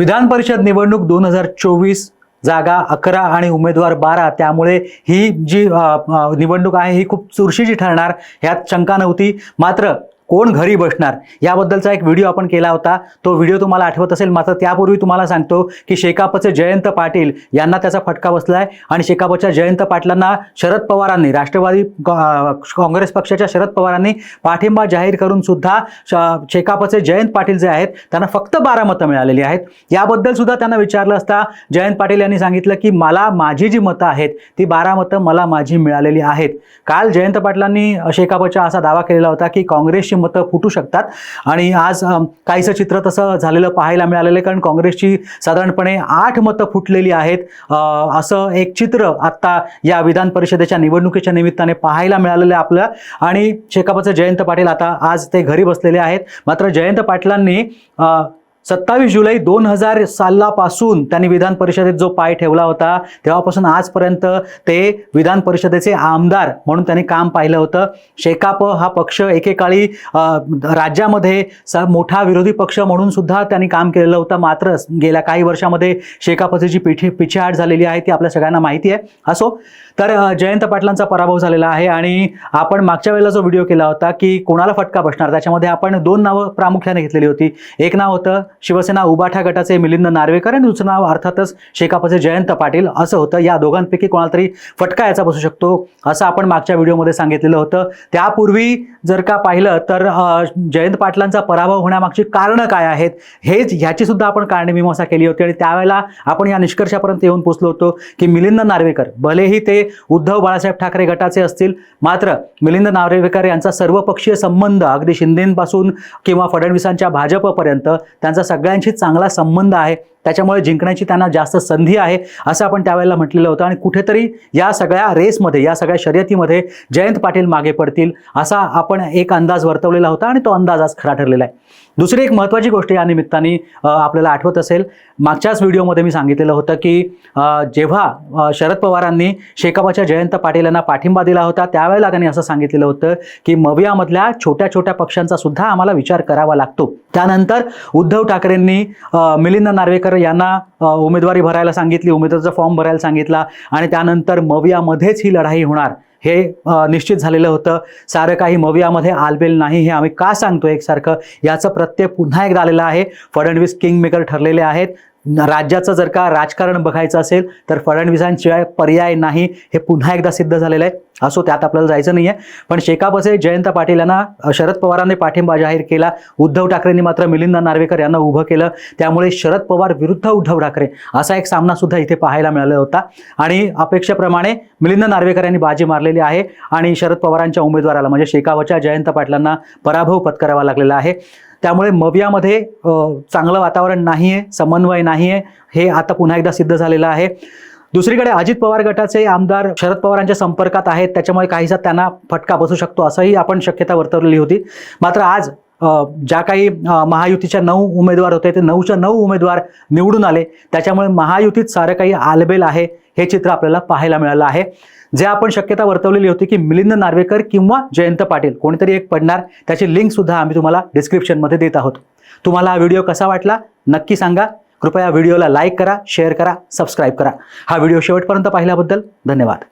विधान परिषद निवडणूक दोन हजार चोवीस जागा अकरा आणि उमेदवार बारा. त्यामुळे ही जी निवडणूक आहे ही खूप चुरशीची ठरणार. ह्यात शंका नव्हती. मात्र कोण घरी बसणार? याबद्दलचा एक व्हिडिओ आपण केला होता. तो व्हिडिओ तुम्हाला आठवत असेल. मात्र त्यापूर्वी तुम्हाला सांगतो की शेकापचे जयंत पाटील यांना त्याचा फटका बसलाय. आणि शेकापच्या जयंत पाटलांना शरद पवारांनी राष्ट्रवादी काँग्रेस पक्षाच्या शरद पवारांनी पाठिंबा जाहीर करून सुद्धा श- शेकापचे जयंत पाटील जे आहेत त्यांना फक्त बारा मतं मिळालेली आहेत. याबद्दल सुद्धा त्यांना विचारलं असता जयंत पाटील यांनी सांगितलं की मला माझी जी मतं आहेत ती बारा मतं मला माझी मिळालेली आहेत. काल जयंत पाटलांनी शेकापच्या असा दावा केलेला होता की काँग्रेसची मतं फुटू शकतात. आणि आज काहीसं चित्र तसं झालेलं पाहायला मिळालेलं आहे कारण काँग्रेसची साधारणपणे आठ मतं फुटलेली आहेत. असं एक चित्र आत्ता या विधान परिषदेच्या निवडणुकीच्या निमित्ताने पाहायला मिळालेलं आहे आपलं आणि शेकापचे जयंत पाटील आता आज ते घरी बसलेले आहेत. मात्र जयंत पाटलांनी सत्तावीस जुलै दोन हजार सालापासून त्यांनी विधान परिषदेत जो पाय ठेवला होता तेव्हापासून आजपर्यंत ते विधान परिषदेचे आमदार म्हणून त्यांनी काम पाहिलं होतं. शेकाप हा पक्ष एकेकाळी राज्यामध्ये स मोठा विरोधी पक्ष म्हणून सुद्धा त्यांनी काम केलेलं होतं. मात्र गेल्या काही वर्षामध्ये शेकापची जी पिठी पिछेहाट झालेली आहे ती आपल्या सगळ्यांना माहिती आहे. असो तर जयंत पाटलांचा पराभव झालेला आहे आणि आपण मागच्या वेळेला जो व्हिडिओ केला होता की कोणाला फटका बसणार त्याच्यामध्ये आपण दोन नावं प्रामुख्याने घेतलेली होती. एक नाव होतं शिवसेना उबाठा गटाचे मिलिंद नार्वेकर आणि दुसरं नाव अर्थातच शेकापचे जयंत पाटील असं होतं. या दोघांपैकी कोणाला तरी फटका याचा बसू शकतो असं आपण मागच्या व्हिडिओमध्ये सांगितलेलं होतं. त्यापूर्वी जर का पाहिलं तर जयंत पाटलांचा पराभव होण्यामागची कारणं काय आहेत हेच ह्याची सुद्धा आपण कारणे केली होती आणि त्यावेळेला आपण या निष्कर्षापर्यंत येऊन पोचलो होतो की मिलिंद नार्वेकर भलेही ते उद्धव बाळासाहेब ठाकरे गटाचे असतील मात्र मिलिंद नार्वेकर यांचा सर्वपक्षीय संबंध अगदी शिंदेपासून किंवा फडणवीसांच्या भाजपपर्यंत त्यांचा सगळ्यांशी चांगला संबंध आहे. त्याच्यामुळे जिंकण्याची त्यांना जास्त संधी आहे असं आपण त्यावेळेला म्हटलेलं होतं. आणि कुठेतरी या सगळ्या रेसमध्ये या सगळ्या शर्यतीमध्ये जयंत पाटील मागे पडतील असा आपण एक अंदाज वर्तवलेला होता आणि तो अंदाज आज खरा ठरलेला आहे. दुसरी एक महत्त्वाची गोष्ट या निमित्ताने आपल्याला आठवत असेल. मागच्याच व्हिडिओमध्ये मी सांगितलेलं होतं की जेव्हा शरद पवारांनी शेकापाच्या जयंत पाटील यांना पाठिंबा दिला होता त्यावेळेला त्यांनी असं सांगितलेलं होतं की मवियामधल्या छोट्या छोट्या पक्षांचा सुद्धा आम्हाला विचार करावा लागतो. त्यानंतर उद्धव ठाकरेंनी मिलिंद नार्वेकर यांना उमेदवारी भरायला सांगितली उमेदवारीचा फॉर्म भरायला सांगितला आणि त्यानंतर मवियामध्येच ही लढाई होणार हे निश्चित झालेलं होतं. सारं काही मवियामध्ये आलबेल नाही हे आम्ही का सांगतो एकसारखं? याचं प्रत्यय पुन्हा एकदा आलेलं आहे. फडणवीस किंगमेकर ठरलेले आहेत. राज्याचं जर का राजकारण बघायचं असेल तर फडणवीसांशिवाय पर्याय नाही. हे पुन्हा एकदा सिद्ध झालेलं आहे. असो त्यात आपल्याला जायचं नाही आहे पण शेकापचे जयंत पाटील यांना शरद पवारांनी पाठिंबा जाहीर केला. उद्धव ठाकरेंनी मात्र मिलिंद नार्वेकर यांना उभं केलं. त्यामुळे शरद पवार विरुद्ध उद्धव ठाकरे असा एक सामना सुद्धा इथे पाहायला मिळाला होता. आणि अपेक्षेप्रमाणे मिलिंद नार्वेकर यांनी बाजी मारलेली आहे. आणि शरद पवारांच्या उमेदवाराला म्हणजे शेकावच्या जयंत पाटलांना पराभव पत्करावा लागलेला आहे. त्यामुळे मवियामध्ये चांगलं वातावरण नाही आहे समन्वय नाही आहे हे आता पुन्हा एकदा सिद्ध झालेलं आहे. दुसरीकडे अजित पवार गटाचे आमदार शरद पवारांच्या संपर्कात आहेत. त्याच्यामुळे काहीसा त्यांना फटका बसू शकतो असंही आपण शक्यता वर्तवलेली होती. मात्र आज ज्या काही महायुतीच्या नऊ उमेदवार होते ते नऊच्या नऊ उमेदवार निवडून आले. त्याच्यामुळे महायुतीत सारं काही आलबेल आहे हे चित्र आपल्याला पाहायला मिळालं आहे. जे आपण शक्यता वर्तवलेली होती की मिलिंद नार्वेकर किंवा जयंत पाटील कोणीतरी एक पडणार त्याची लिंक सुद्धा आम्ही तुम्हाला डिस्क्रिप्शनमध्ये देत आहोत. तुम्हाला हा व्हिडिओ कसा वाटला नक्की सांगा. कृपया व्हिडिओला लाईक करा शेअर करा सबस्क्राईब करा. हा व्हिडिओ शेवटपर्यंत पाहिल्याबद्दल धन्यवाद.